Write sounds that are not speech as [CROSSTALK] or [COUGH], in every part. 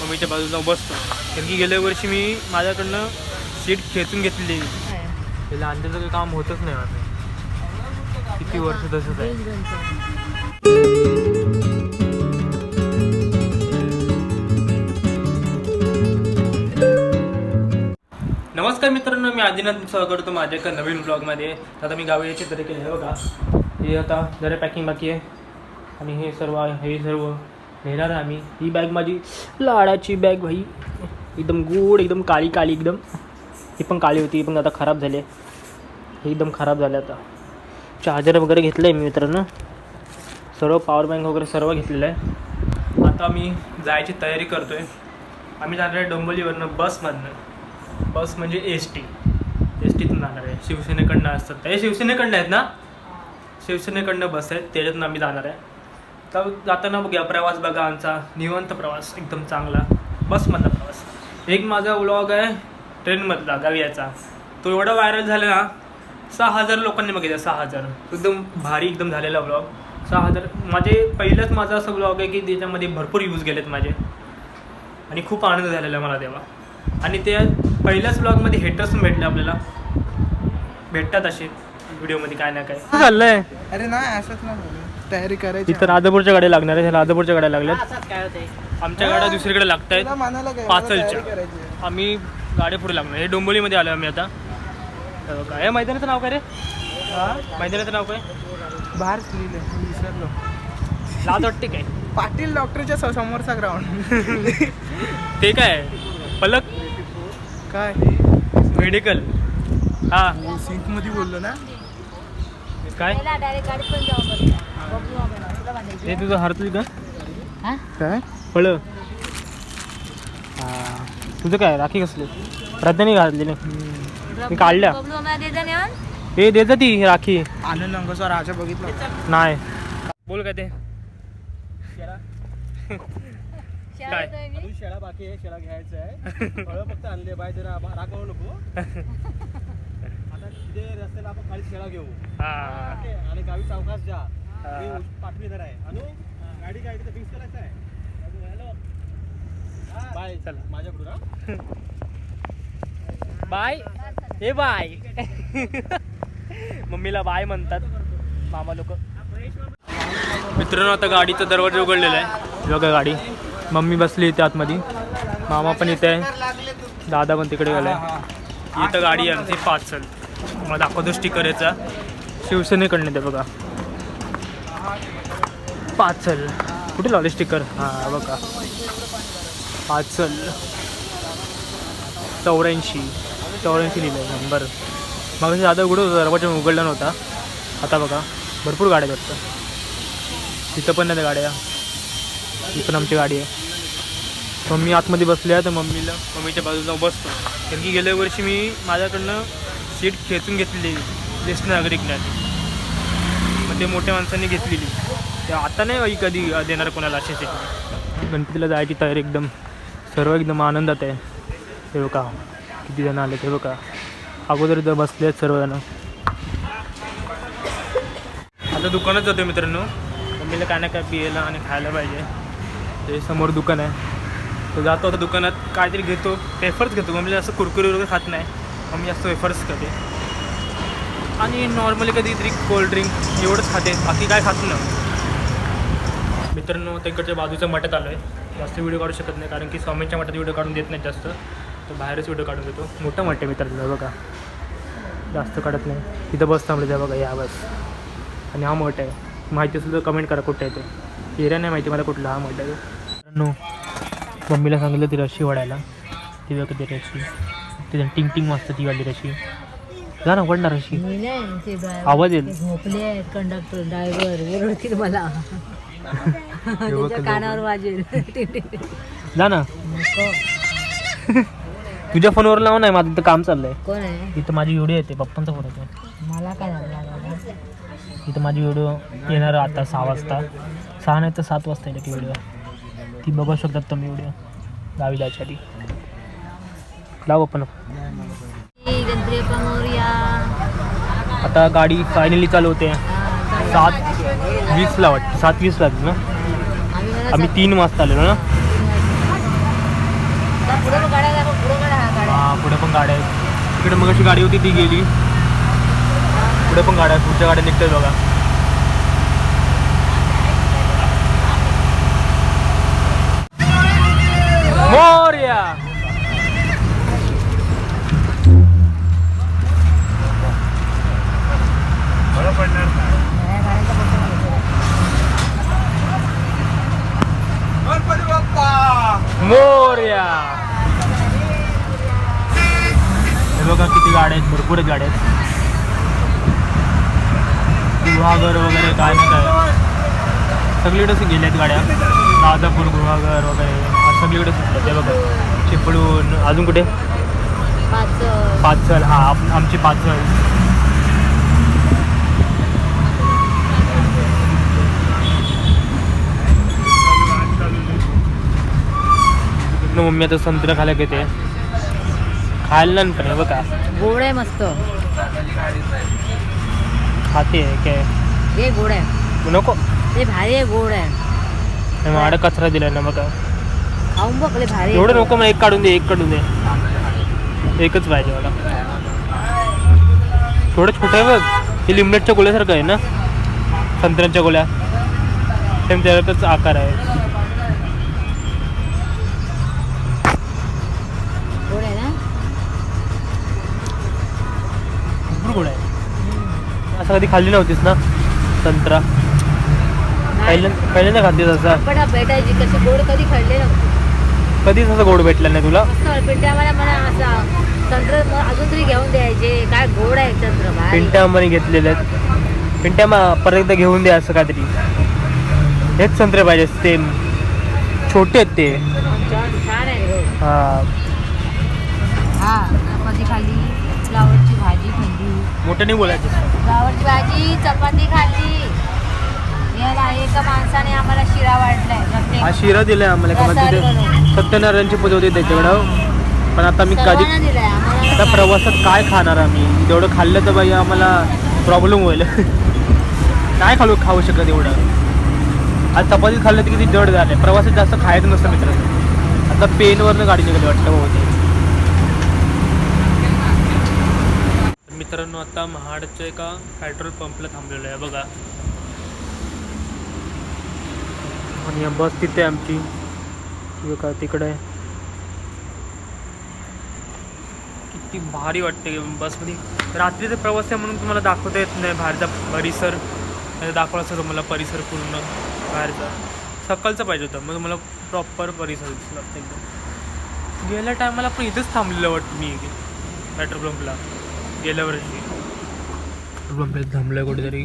मम्मीच्या बाजूला बसतो कारण की गेल्या वर्षी मी माझ्याकडनं सीट खेचून घेतलेली. त्याला अंदाचं काही काम होतच नाही माझं किती वर्ष तसंच आहे. नमस्कार मित्रांनो मी आदिनाथ स्वागत करतो माझ्या एका नवीन ब्लॉगमध्ये आता मी गावी याची तरी केली आहे बघा. हे आता जरा पॅकिंग बाकी आहे. आणि हे सर्व आहे हे सर्व नेणार आहे आम्ही. ही बॅग माझी लाडाची बॅग भाई. एकदम गोड एकदम काळी काळी एकदम. ही पण काळी होती पण आता खराब झाली आहे. हे एकदम खराब झाले आता. चार्जर वगैरे घेतलं आहे मी मित्रांनो. सर्व पॉवर बँक वगैरे सर्व घेतलेलं आहे. आता आम्ही जायची तयारी करतो आहे आम्ही जाणार आहे डोंबोलीवरनं बसमधनं बस म्हणजे एस टी एस टीतून जाणार आहे. शिवसेनेकडनं असतात. हे शिवसेनेकडनं आहेत ना? शिवसेनेकडनं बस आहेत त्याच्यातून आम्ही जाणार आहे. तर जाताना बघूया प्रवास बघा आमचा. निवंत प्रवास एकदम चांगला. बसमधला प्रवास. एक माझा व्लॉग आहे ट्रेनमधला गावी याचा तो एवढा व्हायरल झाला ना सहा हजार लोकांनी बघितला सहा हजार. एकदम भारी एकदम झालेला व्लॉग सहा हजार. माझे पहिलंच माझा असं व्लॉग आहे की त्याच्यामध्ये भरपूर यूज गेलेत माझे. आणि खूप आनंद झालेला मला तेव्हा. आणि ते पहिल्याच ब्लॉगमध्ये हेटर्स भेटले आपल्याला. भेटतात असे. व्हिडिओमध्ये काय ना काय. चाललंय? अरे नाही असंच ना. तयारी करायची तिथं राजापूरच्या गाड्या लागणार आहे राजापूरच्या गाड्या लागल्यात. आमच्या गाड्या दुसरीकडे लागत आहेत तुला काय मला पाचलच्या. तयारी करायची आहे. आम्ही गाड्या पुढे लागणार. हे डोंबोलीमध्ये आलो आम्ही आता. हे बघा. हे मैदानाचं नाव काय रे? हा? मैदानाचं नाव काय? मी विसरलो. लाज वाटते काय? पाटील डॉक्टरच्या स- समोरचा ग्राउंड ते काय? पलक? काय? मेडिकल. हा. सिंकमध्ये बोललो ना? काय? तुझं हरतुय का काय? फळ. तुझं काय? राखी कसली? रद्दानी घातलेली मी काढल्या. हे देत ती राखी. आनंद अंगसवा राजा बघितला. नाही. बोल काय ते? काय? शेळा बाकी आहे. शेळा घ्यायचं आहे. फळं फक्त आणले. बाय जरा रागवू नको. [LAUGHS] तिथे रस्त्याला आपण खाली शेळा घेऊ. हा. ओके? आणि गावी चौकास जा. हा. मी पाठवी जरा आहे. अनु गाडी काय तिथे फिक्स करायचं आहे. हॅलो. बाय. चल. माझ्याकडून हा? [LAUGHS] बाय. हे बाय. [LAUGHS] मम्मीला बाय म्हणतात. मामा लोक. मित्रांनो आता गाडीचा दरवाजा उघडलेला आहे. हे बघा गाडी. मम्मी बसली इथे आतमध्ये. मामा पण इथे आहे. दादा पण तिकडे गेलाय. इथं गाडी आहे आमची पाचल. तुम्हाला दाखवतो स्टिकर याचा शिवसेनेकडनं ते बघा. पाचल. कुठे लावले स्टिकर? हां बघा. पाचल. चौऱ्याऐंशी. चौऱ्याऐंशी लिहिलं आहे नंबर. मग दादा उघडत होता? दरवाजा उघडला नव्हता. आता बघा. भरपूर गाड्या वाटतं. तिथं पण नाही त्या गाड्या. ही पण आमची गाडी आहे. मम्मी आतमध्ये बसली आहे तर मम्मीला मम्मीच्या बाजूला बसतो. कारण की गेल्या वर्षी मी माझ्याकडनं सीट खेचून घेतलेली ज्येष्ठ नागरिकने मग ते मोठ्या माणसांनी घेतलेली. ते आता नाही कधी देणार कोणाला अशी सीट. गणपतीला जायची तयारी एकदम सर्व एकदम आनंदात आहे. हे बघा किती जण आले ते बघा. अगोदर इथं बसले आहेत सर्वजण. आता दुकानात जातो मित्रांनो. मम्मीला काय ना काय पियायला आणि खायला पाहिजे. ते समोर दुकान आहे. तो जातो आता दुकानात. काहीतरी घेतो. वेफर्स घेतो. मम्मीला असं कुरकुरी वगैरे खात नाही. मम्मी जास्त वेफर्स खाते. आणि नॉर्मली कधीतरी कोल्ड ड्रिंक एवढंच खाते. बाकी काय खात नाही. मित्रांनो तिकडच्या बाजूचं मठात आलो आहे जास्त व्हिडिओ काढू शकत नाही कारण की स्वामींच्या मठात व्हिडिओ काढून देत नाही जास्त. तर बाहेरच व्हिडिओ काढून देतो. मोठं मठ आहे मित्रांनो बघा. जास्त काढत नाही. तिथं बस थांबले त्या बघा या बस. आणि हा मठ आहे. माहिती असेल तर कमेंट करा कुठे आहे ते. एरिया नाही माहिती मला कुठला हा मठ आहे. नो मम्मीला सांगितलं ती रशी वाढायला ती बघा त्याची. ती टिंग टिंग वाजतं ती वाढली रशी जा ना वडणार रशी मी नाही ते driver आवाज येईल. ते झोपले आहेत कंडक्टर ड्रायव्हर ओरडतील मला. त्याच्या कानावर वाजेल जा ना. नको. तुझ्या फोनवर लाव नाही माझं इथं काम चाललंय. कोण आहे? इथं माझी व्हिडिओ येते पप्पांचा फोन येतो मला काय? इथं माझी व्हिडिओ येणार आता सहा वाजता. सहा नाही तर सात वाजता येते ती व्हिडिओ ती बघू शकतात तुम्ही व्हिडिओ गावी जायच्या आधी. लाव आपण. आता गाडी फायनली चालू होते. सात वीसला वाटतं. सात वीसला ना? आम्ही तीन वाजता आलेलो ना? पुढे पण गाड्या आहेत. तिकडे मग अशी गाडी होती ती गेली. पुढे पण गाड्या आहेत. पुढच्या गाड्या निघतात बघा. मोर्या. हे बघा किती गाड्या आहेत भरपूर आहेत गाड्या आहेत. गुहागर वगैरे काय नाही काय. सगळीकडेच गेल्यात गाड्या. राजापूर गुहागर वगैरे. सगळीकडे सुटलं ते बघा. चिपळूण. अजून कुठे? पाच पाचल. हा आम- आमची पाचल. इकडनं मम्मी आता संत्रा खायला घेते. खायला पण हे बघा. गोड आहे मस्त. खाते काय? हे गोड आहे. नको. ते भारी आहे गोड आहे. माडा कचरा दिलाय ना बघा. खाऊन बघ भारी. एवढं नको मला एक काढून दे एक काढून दे. एकच पाहिजे मला. थोडं छोटं आहे बघ. हे लिमलेटच्या गोळ्यासारखं आहे ना? संत्र्यांच्या गोळ्या. सेम त्याच्यातच आकार आहे गोड आहे ना भरपूर गोड आहे असं कधी खाल्ली नव्हतीस ना? संत्रा. पहिल्यांदा पहिल्यांदा खाल्लीस असं? पण भेटायची गोड कधी खाल्ले नव्हते. कधीच असं गोड भेटलं नाही तुला? मस्त पिंट्या मला मला असा तंत्र अजून तरी घेऊन द्यायचे. काय गोड आहे तंत्र भारी पिंट्या आम्हाला घेतलेले आहेत. पिंट्या मा परत एकदा घेऊन दे असं काहीतरी. हेच संत्रे पाहिजे ते छोटे आहेत ते. छान आहे गोड हा. हा खाल्ली? फ्लावरची भाजी खाल्ली. मोठं नाही बोलायचं? फ्लावरची भाजी चपाती खाल्ली. याला एका माणसाने आम्हाला शिरा वाढलाय. प्रत्येक हा शिरा दिलाय आम्हाला का म्हणजे ते. सत्यनारायणची पूजा होती त्याच्याकडं. पण आता मी कधी सर्वांना दिलाय आम्हाला. आता प्रवासात काय खाणार आम्ही? तेवढं खाल्लं तर बाई आम्हाला प्रॉब्लेम होईल. काय खाऊ खाऊ शकत एवढं? आज चपाती खाल्लं तर किती जड झालं प्रवासात जास्त खायचं नसतं मित्रांनो. आता पेनवरनं गाडी निघाली वाटतं बहुतेक. मित्रांनो आता महाडच्या एका पेट्रोल पंपला थांबलेलो आहे. बघा. आणि बस तिथे आमची. का तिकडे किती भारी वाटते बसमध्ये म्हणजे रात्रीचा प्रवास आहे म्हणून तुम्हाला दाखवता येत नाही बाहेरचा परिसर. म्हणजे दाखवला असतो तुम्हाला परिसर पूर्ण बाहेरचा. सकाळचं पाहिजे होतं. मग तुम्हाला प्रॉपर परिसर दिसला. एकदम गेल्या टायमाला पण इथेच थांबलेलं वाटतं मी. पेट्रोल पंपला. गेल्या वर्षी. पेट्रोल पंपला थांबलं कुठेतरी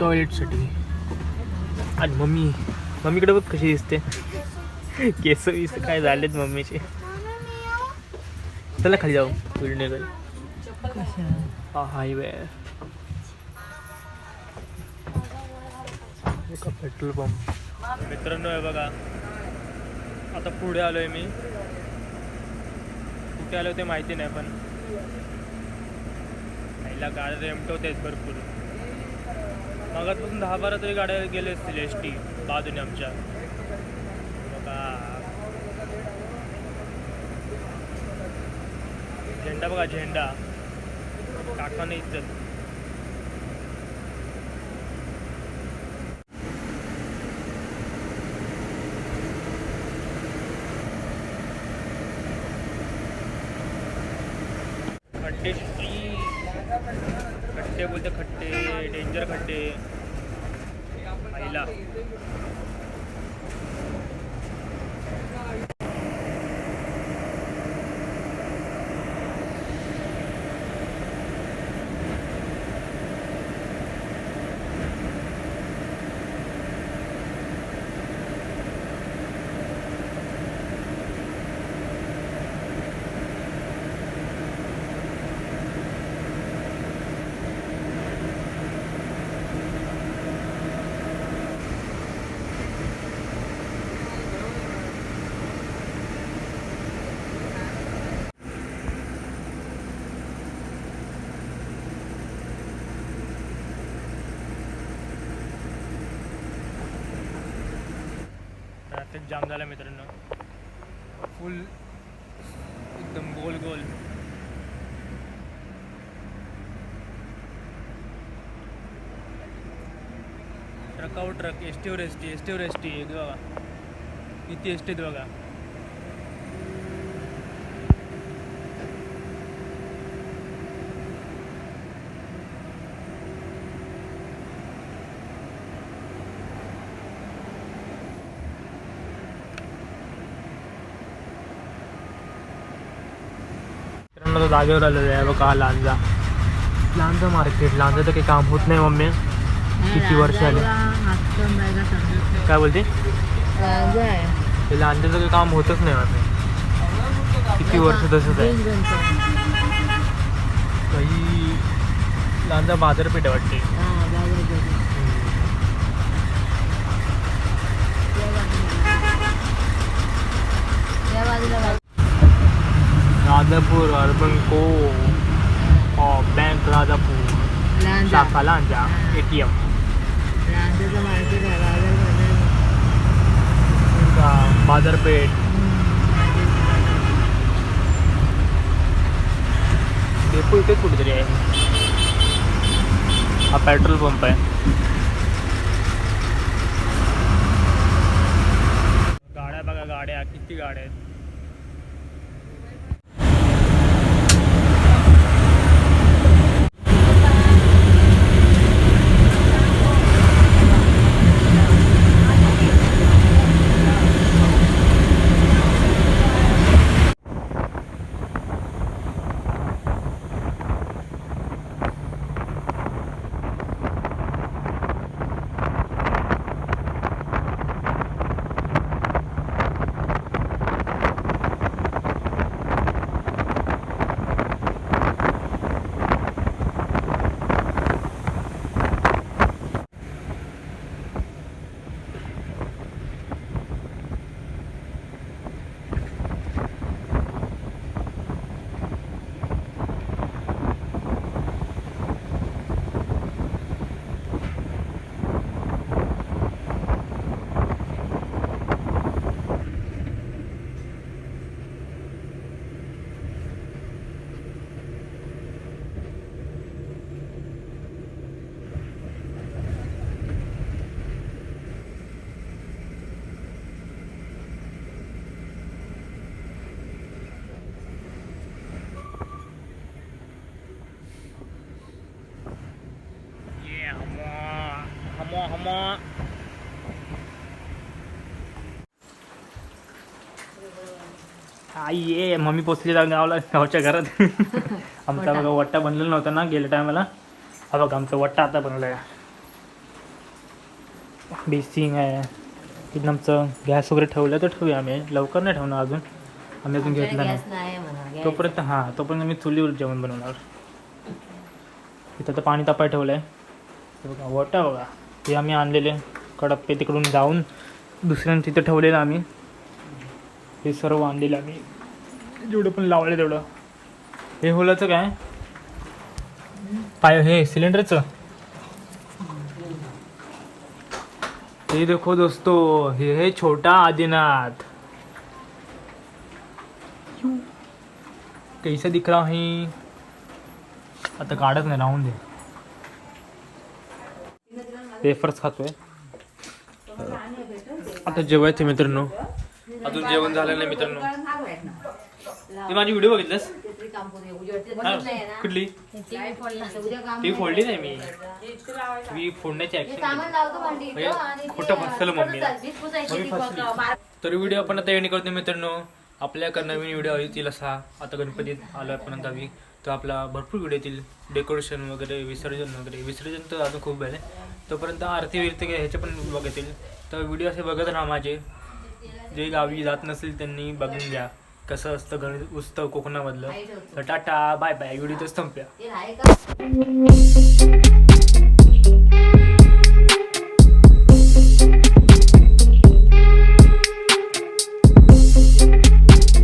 टॉयलेटसाठी आणि मम्मी मम्मीकडे बघ कशी दिसते. केस विस काय झालेत मम्मीचे. चला खाली जाऊ विडणेकडे हा हायवे पेट्रोल पंप. मित्रांनो आहे बघा. आता पुढे आलोय मी. कुठे आले होते माहिती नाही पण पहिला गाड्या रेमटवत भरपूर. मगातपासून दहा बारा तरी गाड्या गेले असतील एस टी बाजूने आमच्या. बघा. झेंडा बघा झेंडा. काकाने इज्जत. ट्रॅफिक जाम झाला मित्रांनो. फुल एकदम गोल गोल. ट्रकावर ट्रक एस टीवर एस टी एस टीवर एस टी बघा. किती एस टीत बघा. जागेवर आलेलो आहे. बघा लांजा. लांजा मार्केट लांजाचं काही काम होत नाही मम्मी. किती वर्ष आले काय बोलते? लांजाचं काही काम होतच नाही मम्मी. किती वर्ष तसंच आहे. काही लांजा बाजारपेठ वाटते. राजापूर अर्बन को और बैंक राजापूर शाखा लांजा ए टी एम बाजारपेठ डेपो इथेच कुठेतरी आहे हा। पेट्रोल पंप आहे आई ये मम्मी पोचली गावला. गावच्या घरात. [LAUGHS] आमचा बघा वट्टा बनलेला नव्हता ना गेल्या टायमाला. हा बघा आमचा वट्टा आता बनवला आहे बेसिंग आहे. तिथं आमचं गॅस वगैरे ठेवलं तर ठेवूया आम्ही. लवकर नाही ठेवणार अजून. आम्ही अजून घेतला नाही. तोपर्यंत हां तोपर्यंत मी चुलीवर जेवण बनवणार. इथं तर पाणी तापाय ठेवलं आहे बघा वटा बघा. हे आम्ही आणलेले. कडप्पे तिकडून जाऊन दुसऱ्या तिथं ठेवलेलं आम्ही. हे सर्व आणलेलं आम्ही. जेवढं पण लावलं तेवढं. हे होलाचं काय? पाय हे सिलेंडरचं? हे देखो दोस्तो हे है छोटा आदिनाथ. कैसा दिख रहा है? आता काढत नाही राहून दे. वेफर्स खातोय. आता जेवायचं मित्रांनो. अजून जेवण झालं नाही मित्रांनो. ती माझी व्हिडिओ बघितलंस? कुठली ती फोडली नाही मी. मी फोडण्याची ऍक्शन खोटं फसलं मम्मी मम्मी फसली. तर व्हिडिओ आपण आता एंड करतो मित्रांनो. आपल्याकडे नवीन व्हिडिओ येतील असा आता गणपतीत आलो आपण आम्ही. तर आपला भरपूर व्हिडिओ येतील. डेकोरेशन वगैरे विसर्जन वगैरे. विसर्जन तर अजून खूप आहे. तोपर्यंत आरती विरती ह्याचे पण बघ येतील. तर व्हिडिओ असे बघत राहा माझे. जे गावी जात नसेल त्यांनी बघून घ्या. कसं असतं गणेश उत्सव कोकणामधलं. तर टाटा बाय बाय. तर संपल्या